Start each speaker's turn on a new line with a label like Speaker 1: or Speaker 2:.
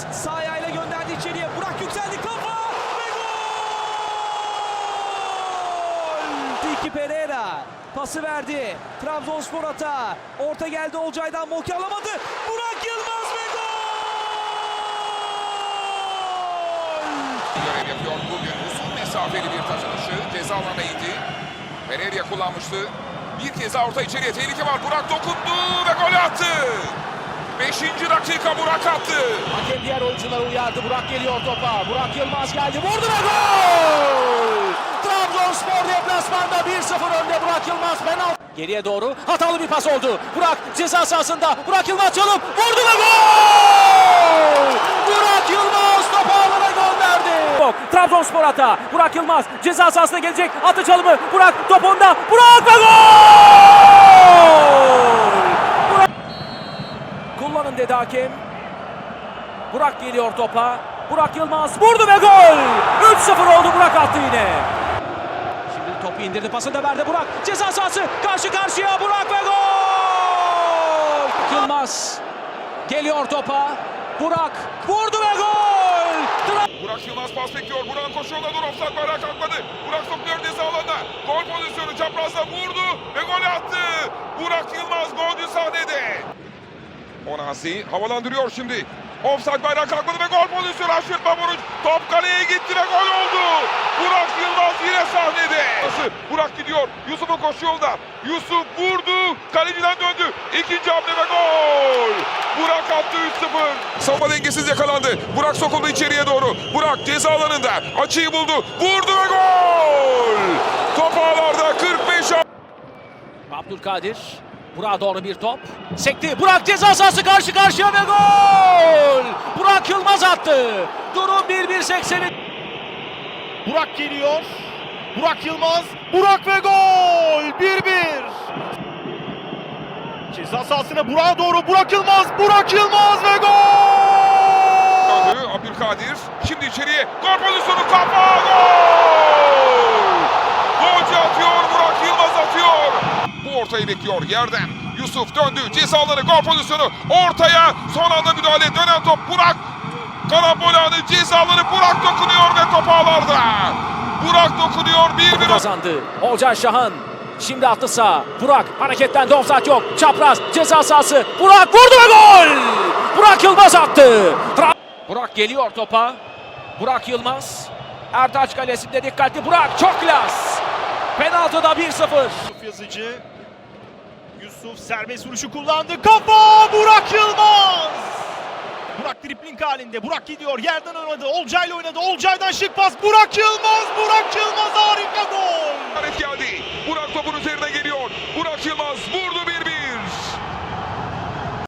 Speaker 1: Yılmaz sağ ayağıyla gönderdi içeriye. Burak yükseldi kafa ve gol! Tiki Pereira pası verdi. Trabzonspor hata. Orta geldi Olcay'dan Moki alamadı. Burak Yılmaz ve gol!
Speaker 2: görev yapıyor bugün. Uzun mesafeli bir taç atışı. Ceza alanına indi. Pereira kullanmıştı. Bir kez daha orta içeriye tehlike var. Burak dokundu ve gol attı. Beşinci dakika Burak attı.
Speaker 1: Hakem diğer oyuncuları uyardı. Burak geliyor topa. Burak Yılmaz geldi. Vurdu ve gol! Trabzonspor deplasmanda 1-0 önde Burak Yılmaz penaltı. Geriye doğru hatalı bir pas oldu. Burak ceza sahasında. Burak Yılmaz çalıp vurdu ve gol! Burak Yılmaz topu ağlara gönderdi.
Speaker 3: Yok. Trabzonspor hata. Burak Yılmaz ceza sahasına gelecek. Atı çalımı. Burak top onda. Burak ve gol! Burak. Kullanın dedi hakem. Burak geliyor topa. Burak Yılmaz vurdu ve gol! 3-0 oldu Burak attı yine.
Speaker 1: Şimdi topu indirdi pasını da verdi Burak. Ceza sahası karşı karşıya Burak ve gol! Yılmaz geliyor topa. Burak vurdu ve gol!
Speaker 2: Burak Yılmaz pas bekliyor. Burak'ın koşu yoluna doğru offside bayrağı kalkmadı. Burak topluyor ceza alanına. Gol pozisyonu çaprazda vurdu ve gol attı. Burak Yılmaz golcü sahnede. Onazi havalandırıyor şimdi. Offside bayrağı kalkmadı ve gol pozisyonu aşırtma vuruş. Top kaleye gitti ve gol oldu. Burak Yılmaz yine sahnede. Burak gidiyor. Yusuf'un koşu yolda. Yusuf vurdu. Kaleciden döndü. İkinci hamle ve gol. Burak attı 3-0. Savunma dengesiz yakalandı. Burak sokuldu içeriye doğru. Burak ceza alanında. Açıyı buldu. Vurdu ve gol. Top ağlarda 45
Speaker 1: Abdülkadir. Burak'a doğru bir top. Sekti. Burak ceza sahası karşı karşıya ve gol! Burak Yılmaz attı. Durum 1-1-80'i.
Speaker 4: Burak geliyor. Burak Yılmaz. Burak ve gol. 1-1. Ceza sahasına Burak'a doğru Burak Yılmaz. Burak Yılmaz ve gol.
Speaker 2: Abdülkadir. Şimdi içeriye. Gol pozisyonu kafa. Gol! Golcü atıyor. Burak Yılmaz atıyor. Bu ortayı bekliyor yerden. Yusuf döndü. Cezaları gol pozisyonu. Ortaya son anda müdahale. Dönen top Burak. Karambol anı cezaları Burak dokunuyor ve top ağlarda. Burak dokunuyor. 1-1
Speaker 3: kazandı. Olcay Şahan. Şimdi attı sağ. Burak hareketten de offside yok. Çapraz ceza sahası. Burak vurdu ve gol! Burak Yılmaz attı. Tra- Burak geliyor topa. Burak Yılmaz. Ertaç kalesinde dikkatli. Burak çok klas. Penaltıda 1-0.
Speaker 4: Yusuf Yazıcı. Yusuf serbest vuruşu kullandı. Kafa Burak Yılmaz. Burak dripling halinde. Burak gidiyor. Yerden oynadı. Olcay'la oynadı. Olcay'dan şık pas. Burak Yılmaz. Burak Yılmaz harika gol.